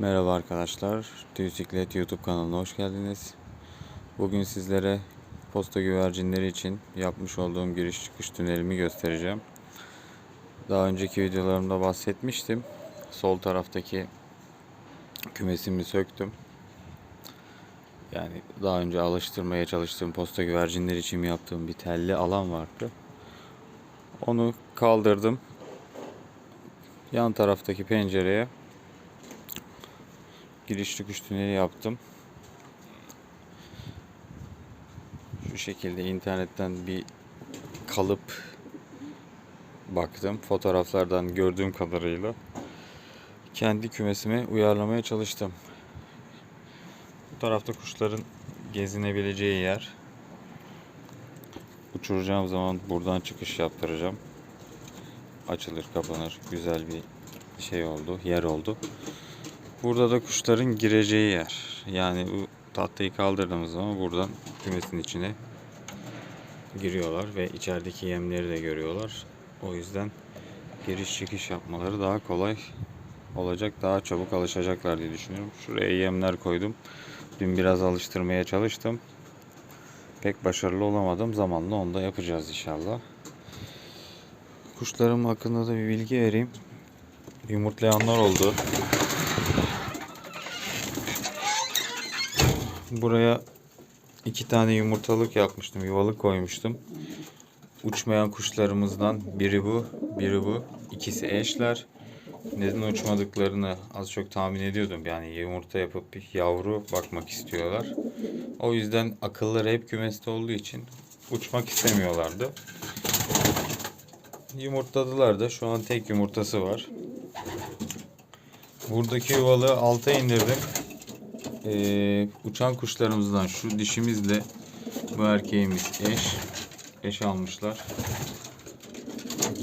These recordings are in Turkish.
Merhaba arkadaşlar. Tüysiklet YouTube kanalına hoş geldiniz. Bugün sizlere posta güvercinleri için yapmış olduğum giriş çıkış tünelimi göstereceğim. Daha önceki videolarımda bahsetmiştim. Sol taraftaki kümesimi söktüm. Yani daha önce alıştırmaya çalıştığım posta güvercinleri için yaptığım bir telli alan vardı. Onu kaldırdım. Yan taraftaki pencereye giriş çıkış tüneli yaptım. Şu şekilde internetten bir kalıp baktım. Fotoğraflardan gördüğüm kadarıyla kendi kümesime uyarlamaya çalıştım. Bu tarafta kuşların gezinebileceği yer. Uçuracağım zaman buradan çıkış yaptıracağım. Açılır kapanır. Güzel bir şey oldu. Yer oldu. Burada da kuşların gireceği yer. Yani bu tahtayı kaldırdığımız zaman buradan kümesin içine giriyorlar ve içerideki yemleri de görüyorlar. O yüzden giriş çıkış yapmaları daha kolay olacak. Daha çabuk alışacaklar diye düşünüyorum. Şuraya yemler koydum. Dün biraz alıştırmaya çalıştım. Pek başarılı olamadım. Zamanla onu da yapacağız inşallah. Kuşlarım hakkında da bir bilgi vereyim. Yumurtlayanlar oldu. Buraya iki tane yumurtalık yapmıştım. Yuvalık koymuştum. Uçmayan kuşlarımızdan biri bu, biri bu. İkisi eşler. Neden uçmadıklarını az çok tahmin ediyordum. Yani yumurta yapıp bir yavru bakmak istiyorlar. O yüzden akılları hep kümeste olduğu için uçmak istemiyorlardı. Yumurtladılar da şu an tek yumurtası var. Buradaki yuvalığı alta indirdim e, uçan kuşlarımızdan şu dişimizle bu erkeğimiz eş. Eş almışlar.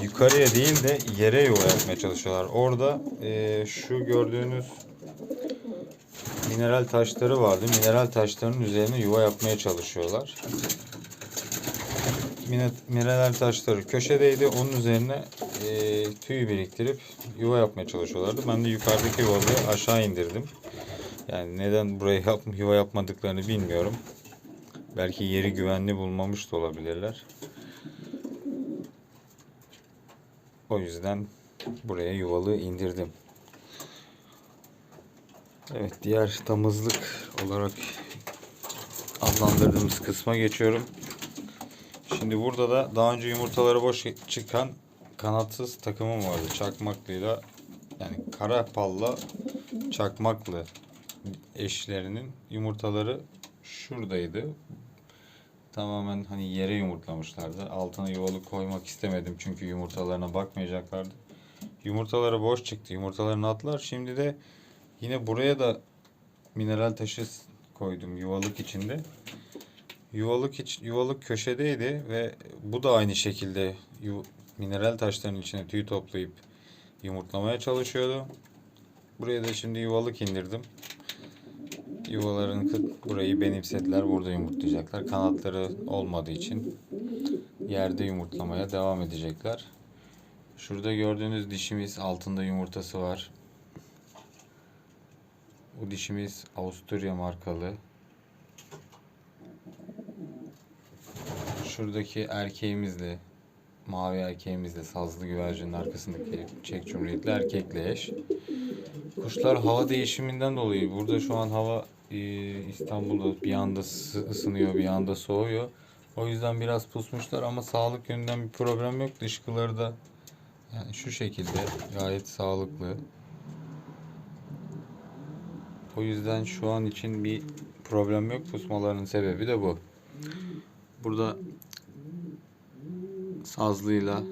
Yukarıya değil de yere yuva yapmaya çalışıyorlar. Orada e, şu gördüğünüz mineral taşları vardı. Mineral taşlarının üzerine yuva yapmaya çalışıyorlar. Mine- Mineral taşları köşedeydi. Onun üzerine e, tüy biriktirip yuva yapmaya çalışıyorlardı. Ben de yukarıdaki yuvalığı aşağı indirdim. Yani neden buraya yap, yuva yapmadıklarını bilmiyorum. Belki yeri güvenli bulmamış da olabilirler. O yüzden buraya yuvalığı indirdim. Evet diğer damızlık olarak adlandırdığımız kısma geçiyorum. Şimdi burada da daha önce yumurtaları boş çıkan kanatsız takımım vardı. Çakmaklıyla yani kara palla çakmaklı eşlerinin yumurtaları şuradaydı. Tamamen hani yere yumurtlamışlardı. Altına yuvalık koymak istemedim çünkü yumurtalarına bakmayacaklardı. Yumurtaları boş çıktı. Yumurtalarını attılar. Şimdi de yine buraya da mineral taşı koydum yuvalık içinde. Yuvalık iç, yuvalık köşedeydi ve bu da aynı şekilde yu, mineral taşların içine tüy toplayıp yumurtlamaya çalışıyordu. Buraya da şimdi yuvalık indirdim. Yuvaların burayı benimsediler. Burada yumurtlayacaklar. Kanatları olmadığı için yerde yumurtlamaya devam edecekler. Şurada gördüğünüz dişimiz altında yumurtası var. Bu dişimiz Avusturya markalı. Şuradaki erkeğimiz de mavi erkeğimiz de sazlı güvercinin arkasındaki Çek Cumhuriyetli erkekle eş. Kuşlar hava değişiminden dolayı burada şu an hava e, İstanbul'da bir anda ısı- ısınıyor bir anda soğuyor. O yüzden biraz pusmuşlar ama sağlık yönünden bir problem yok. Dışkıları da yani şu şekilde gayet sağlıklı. O yüzden şu an için bir problem yok. Pusmalarının sebebi de bu. Burada sazlıyla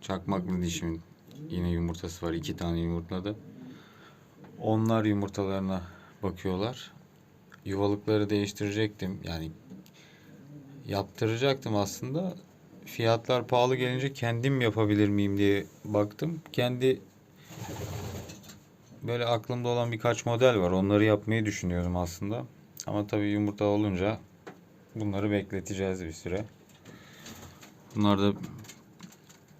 çakmaklı dişimin yine yumurtası var. iki tane yumurtladı. Onlar yumurtalarına bakıyorlar. Yuvalıkları değiştirecektim. Yani yaptıracaktım aslında. Fiyatlar pahalı gelince kendim yapabilir miyim diye baktım. Kendi böyle aklımda olan birkaç model var. Onları yapmayı düşünüyorum aslında. Ama tabii yumurta olunca bunları bekleteceğiz bir süre. Bunlar da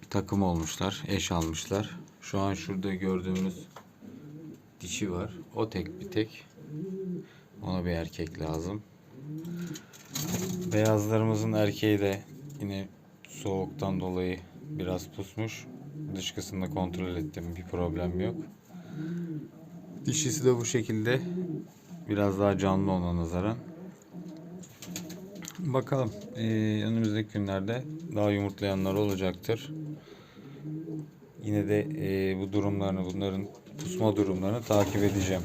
takım olmuşlar. Eş almışlar. Şu an şurada gördüğümüz dişi var. O tek bir tek. Ona bir erkek lazım. Beyazlarımızın erkeği de yine soğuktan dolayı biraz pusmuş. Dışkısını kontrol ettim. Bir problem yok. Dişisi de bu şekilde. Biraz daha canlı ona nazaran. Bakalım. Ee, önümüzdeki günlerde daha yumurtlayanlar olacaktır. Yine de e, bu durumlarını, bunların pusma durumlarını takip edeceğim.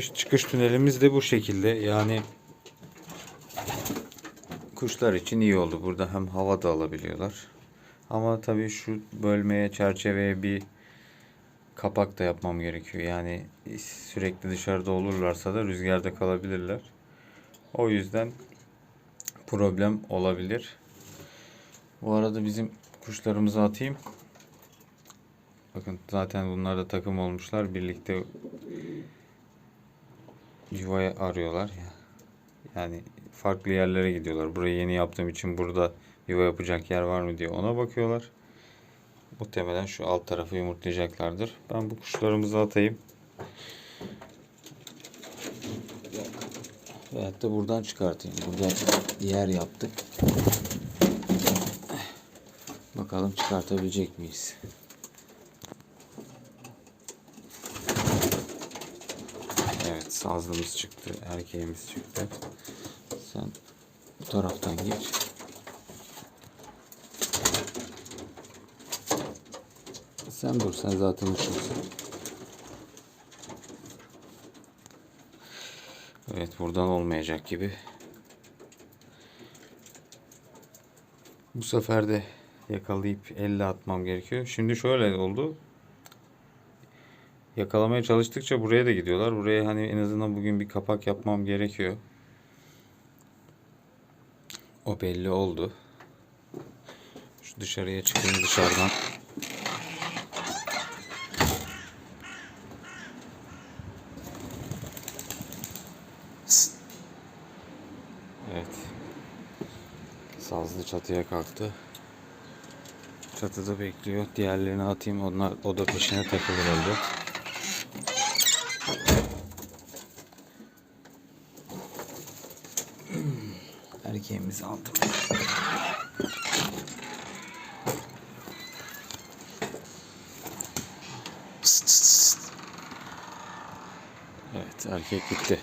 Şu çıkış tünelimiz de bu şekilde. Yani kuşlar için iyi oldu. Burada hem hava da alabiliyorlar. Ama tabii şu bölmeye, çerçeveye bir kapak da yapmam gerekiyor. Yani sürekli dışarıda olurlarsa da rüzgarda kalabilirler. O yüzden problem olabilir. Bu arada bizim kuşlarımızı atayım. Bakın zaten bunlar da takım olmuşlar. Birlikte yuvaya arıyorlar. Yani farklı yerlere gidiyorlar. Burayı yeni yaptığım için burada yuva yapacak yer var mı diye ona bakıyorlar. Muhtemelen şu alt tarafı yumurtlayacaklardır. Ben bu kuşlarımızı atayım. Veyahut da buradan çıkartayım. Burada yer yaptık. Bakalım çıkartabilecek miyiz? Evet sazlımız çıktı. Erkeğimiz çıktı. Sen bu taraftan geç. Sen dur sen zaten uçuyorsun. Evet buradan olmayacak gibi. Bu sefer de yakalayıp elle atmam gerekiyor. Şimdi şöyle oldu. Yakalamaya çalıştıkça buraya da gidiyorlar. Buraya hani en azından bugün bir kapak yapmam gerekiyor. O belli oldu. Şu dışarıya çıkayım dışarıdan. Evet. Sazlı çatıya kalktı. Çatıda bekliyor. Diğerlerini atayım. Onlar o da peşine takılır elde. Erkeğimizi pıst. Evet erkek gitti.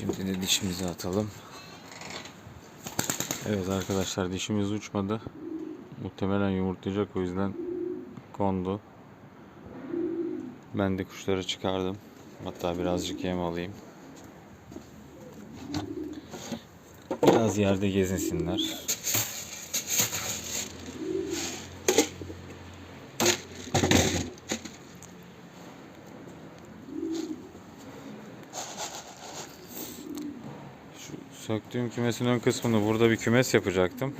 Şimdi de dişimizi atalım. Evet arkadaşlar dişimiz uçmadı. Muhtemelen yumurtlayacak o yüzden kondu. Ben de kuşları çıkardım. Hatta birazcık yem alayım. Biraz yerde gezinsinler. Şu söktüğüm kümesin ön kısmını burada bir kümes yapacaktım.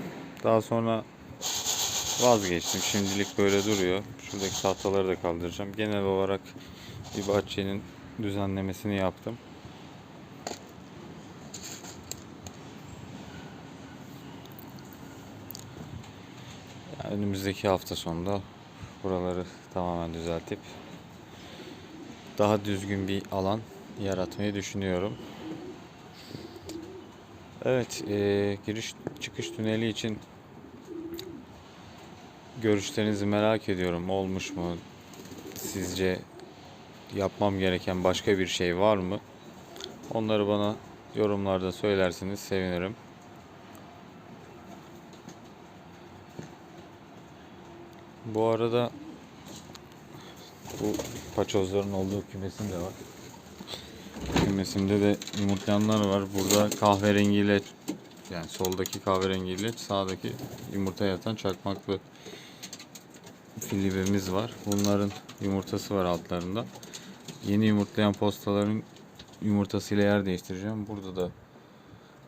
Daha sonra vazgeçtim. Şimdilik böyle duruyor. Şuradaki tahtaları da kaldıracağım. Genel olarak bir bahçenin düzenlemesini yaptım. Yani önümüzdeki hafta sonunda buraları tamamen düzeltip daha düzgün bir alan yaratmayı düşünüyorum. Evet, e, giriş çıkış tüneli için görüşlerinizi merak ediyorum. Olmuş mu? Sizce yapmam gereken başka bir şey var mı? Onları bana yorumlarda söylerseniz sevinirim. Bu arada bu paçozların olduğu kümesim de var. Kümesimde de yumurtlayanlar var. Burada kahverengiyle yani soldaki kahverengiyle sağdaki yumurta yatan çakmaklı filibimiz var. Bunların yumurtası var altlarında. Yeni yumurtlayan postaların yumurtasıyla yer değiştireceğim. Burada da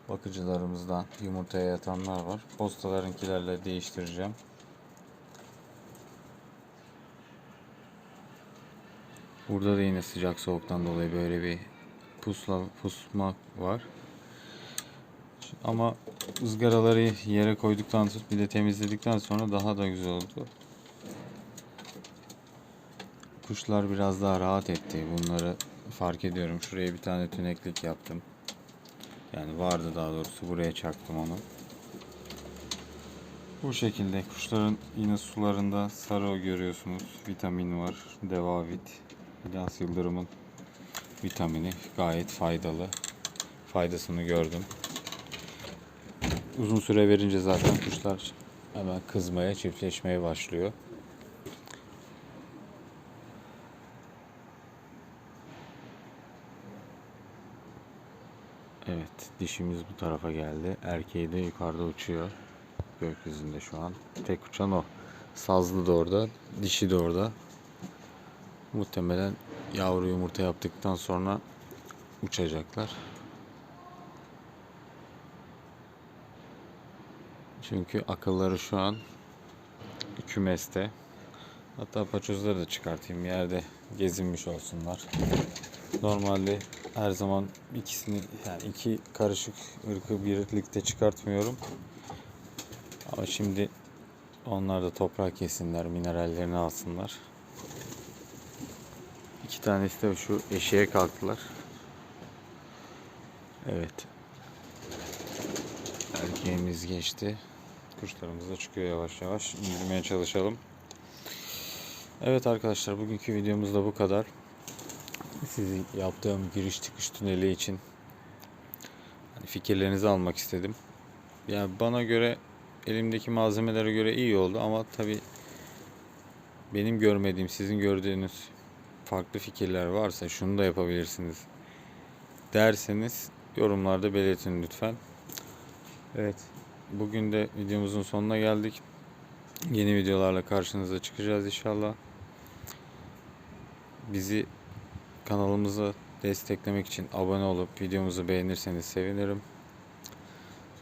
bakıcılarımızdan yumurtaya yatanlar var. Postalarınkilerle değiştireceğim. Burada da yine sıcak soğuktan dolayı böyle bir pusla pusma var. Ama ızgaraları yere koyduktan sonra bir de temizledikten sonra daha da güzel oldu. Kuşlar biraz daha rahat etti. Bunları fark ediyorum. Şuraya bir tane tüneklik yaptım. Yani vardı daha doğrusu buraya çaktım onu. Bu şekilde kuşların yine sularında sarı görüyorsunuz. Vitamin var. Devavit. İlyas Yıldırım'ın vitamini gayet faydalı. Faydasını gördüm. Uzun süre verince zaten kuşlar hemen kızmaya, çiftleşmeye başlıyor. Evet, dişimiz bu tarafa geldi. Erkeği de yukarıda uçuyor. Gökyüzünde şu an. Tek uçan o. Sazlı da orada, dişi de orada. Muhtemelen yavru yumurta yaptıktan sonra uçacaklar. Çünkü akılları şu an kümeste. Hatta paçozları da çıkartayım yerde gezinmiş olsunlar. Normalde her zaman ikisini yani iki karışık ırkı birlikte çıkartmıyorum. Ama şimdi onlar da toprak yesinler, minerallerini alsınlar. İki tanesi de şu eşeğe kalktılar. Evet. Erkeğimiz geçti. Kuşlarımız da çıkıyor yavaş yavaş. İndirmeye çalışalım. Evet arkadaşlar bugünkü videomuz da bu kadar. Sizi yaptığım giriş çıkış tüneli için hani fikirlerinizi almak istedim. Yani bana göre elimdeki malzemelere göre iyi oldu ama tabi benim görmediğim, sizin gördüğünüz farklı fikirler varsa şunu da yapabilirsiniz derseniz yorumlarda belirtin lütfen. Evet. Bugün de videomuzun sonuna geldik. Yeni videolarla karşınıza çıkacağız inşallah. Bizi kanalımıza desteklemek için abone olup videomuzu beğenirseniz sevinirim.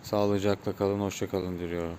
Sağlıcakla kalın, hoşça kalın diliyorum.